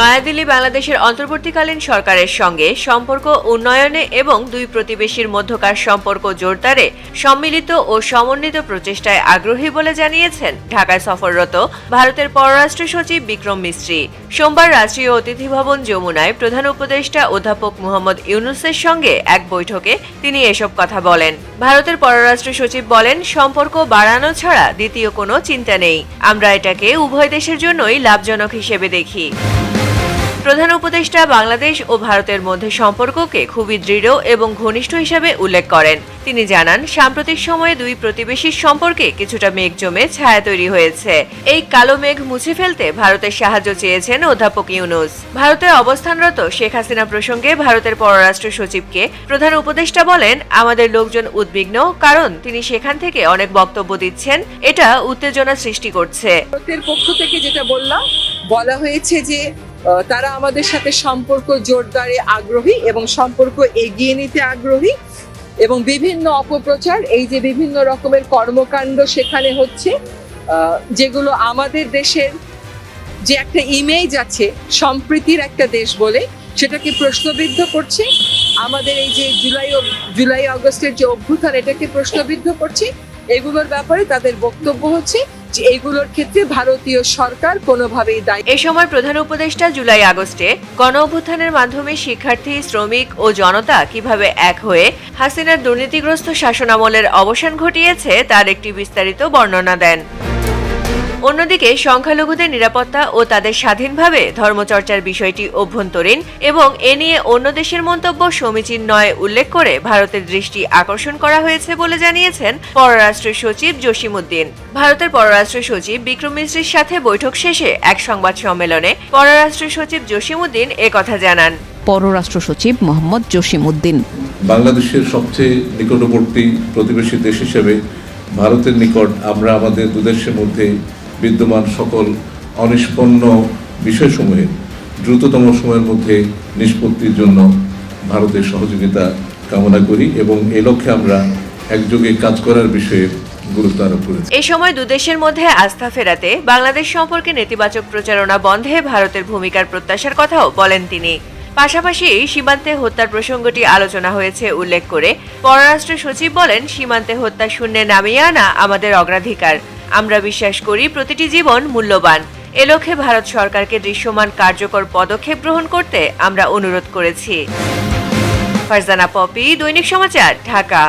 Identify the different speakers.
Speaker 1: নয়াদিল্লি বাংলাদেশের অন্তর্বর্তীকালীন সরকারের সঙ্গে সম্পর্ক উন্নয়নে এবং দুই প্রতিবেশীর মধ্যকার সম্পর্ক জোরদারে, সম্মিলিত ও সমন্বিত প্রচেষ্টায় আগ্রহী বলে জানিয়েছেন ঢাকায় সফররত ভারতের পররাষ্ট্র সচিব বিক্রম মিস্ত্রি। সোমবার রাষ্ট্রীয় অতিথি ভবন যমুনায় প্রধান উপদেষ্টা অধ্যাপক মোহাম্মদ ইউনুসের সঙ্গে এক বৈঠকে তিনি এসব কথা বলেন। ভারতের পররাষ্ট্র সচিব বলেন, সম্পর্ক বাড়ানো ছাড়া দ্বিতীয় কোনো চিন্তা নেই। আমরা এটাকে উভয় দেশের জন্যই লাভজনক হিসেবে দেখি। প্রধান উপদেষ্টা বাংলাদেশ ও ভারতের মধ্যে সম্পর্ককে খুবই দৃঢ় এবং ঘনিষ্ঠ হিসাবে উল্লেখ করেন। তিনি জানান, সাম্প্রতিক সময়ে দুই প্রতিবেশীর সম্পর্কে কিছুটা মেঘ জমে ছায়া তৈরি হয়েছে। এই কালো মেঘ মুছে ফেলতে ভারতের সাহায্য চেয়েছেন অধ্যাপক ইউনুস। ভারতে অবস্থানরত শেখ হাসিনা প্রসঙ্গে ভারতের পররাষ্ট্র সচিবকে প্রধান উপদেষ্টা বলেন, আমাদের লোকজন উদ্বিগ্ন, কারণ তিনি সেখান থেকে অনেক বক্তব্য দিচ্ছেন। এটা উত্তেজনা সৃষ্টি করছে।
Speaker 2: পক্ষ থেকে যেটা বললাম, বলা হয়েছে যে তারা আমাদের সাথে সম্পর্ক জোরদারে আগ্রহী এবং সম্পর্ক এগিয়ে নিতে আগ্রহী এবং বিভিন্ন অপপ্রচার, এই যে বিভিন্ন রকমের কর্মকাণ্ড সেখানে হচ্ছে যেগুলো আমাদের দেশের যে একটা ইমেজ আছে, সম্প্রীতির একটা দেশ বলে, সেটাকে প্রশ্নবিদ্ধ করছে। আমাদের এই যে জুলাই জুলাই আগস্টের যে অভ্যুত্থান, এটাকে প্রশ্নবিদ্ধ করছে। এগুলোর ব্যাপারে তাদের বক্তব্য হচ্ছে যে এগুলোর ক্ষেত্রে ভারতীয় সরকার কোনোভাবেই দায়ী
Speaker 1: এ সময় প্রধান উপদেষ্টা জুলাই আগস্টে গণ অভ্যুত্থানের মাধ্যমে শিক্ষার্থী, শ্রমিক ও জনতা কীভাবে এক হয়ে হাসিনার দুর্নীতিগ্রস্ত শাসনামলের অবসান ঘটিয়েছে তার একটি বিস্তারিত বর্ণনা দেন। অন্যদিকে সংখ্যালঘুদের নিরাপত্তা ও তাদের স্বাধীনভাবে ধর্মচর্চার বিষয়টি অভ্যন্তরীণ এবং এ নিয়ে অন্য দেশের মন্তব্য সমীচীন নয় উল্লেখ করে ভারতের দৃষ্টি আকর্ষণ করা হয়েছে বলে জানিয়েছেন পররাষ্ট্র সচিব জসিমউদ্দিন। ভারতের পররাষ্ট্র সচিব বিক্রম মিশ্রির সাথে বৈঠক শেষে এক সংবাদ সম্মেলনে পররাষ্ট্র সচিব জসিমউদ্দিন একথা জানান।
Speaker 3: পররাষ্ট্র সচিব মোহাম্মদ জসিম উদ্দিন
Speaker 4: বাংলাদেশের সবচেয়ে নিকটবর্তী প্রতিবেশী দেশ হিসেবে ভারতের নিকট আমরা আমাদের দুদেশের মধ্যে বিদ্যমান সকল অনিষ্পন্ন বিষয়সমূহের দ্রুততম সময়ের মধ্যে নিষ্পত্তির জন্য ভারতের সহযোগিতা কামনা করি এবং এ লক্ষ্যে আমরা একযোগে কাজ করার বিষয়ে গুরুত্ব আরোপ করেছি।
Speaker 1: এ সময় দুদেশের মধ্যে আস্থা ফেরাতে বাংলাদেশ সম্পর্কে নেতিবাচক প্রচারণা বন্ধে ভারতের ভূমিকার প্রত্যাশার কথাও বলেন তিনি। পাশাপাশি সীমান্তে হত্যার প্রসঙ্গটি আলোচনা হয়েছে উল্লেখ করে। পররাষ্ট্র সচিব বলেন, সীমান্তে হত্যা শূন্যে নামিয়ে আনা আমাদের অগ্রাধিকার। আমরা বিশ্বাস করি প্রতিটি জীবন মূল্যবান। এ লক্ষ্যে ভারত সরকারকে দৃশ্যমান কার্যকর পদক্ষেপ গ্রহণ করতে আমরা অনুরোধ করেছি। ফারজানা পপি, দৈনিক সমাচার, ঢাকা।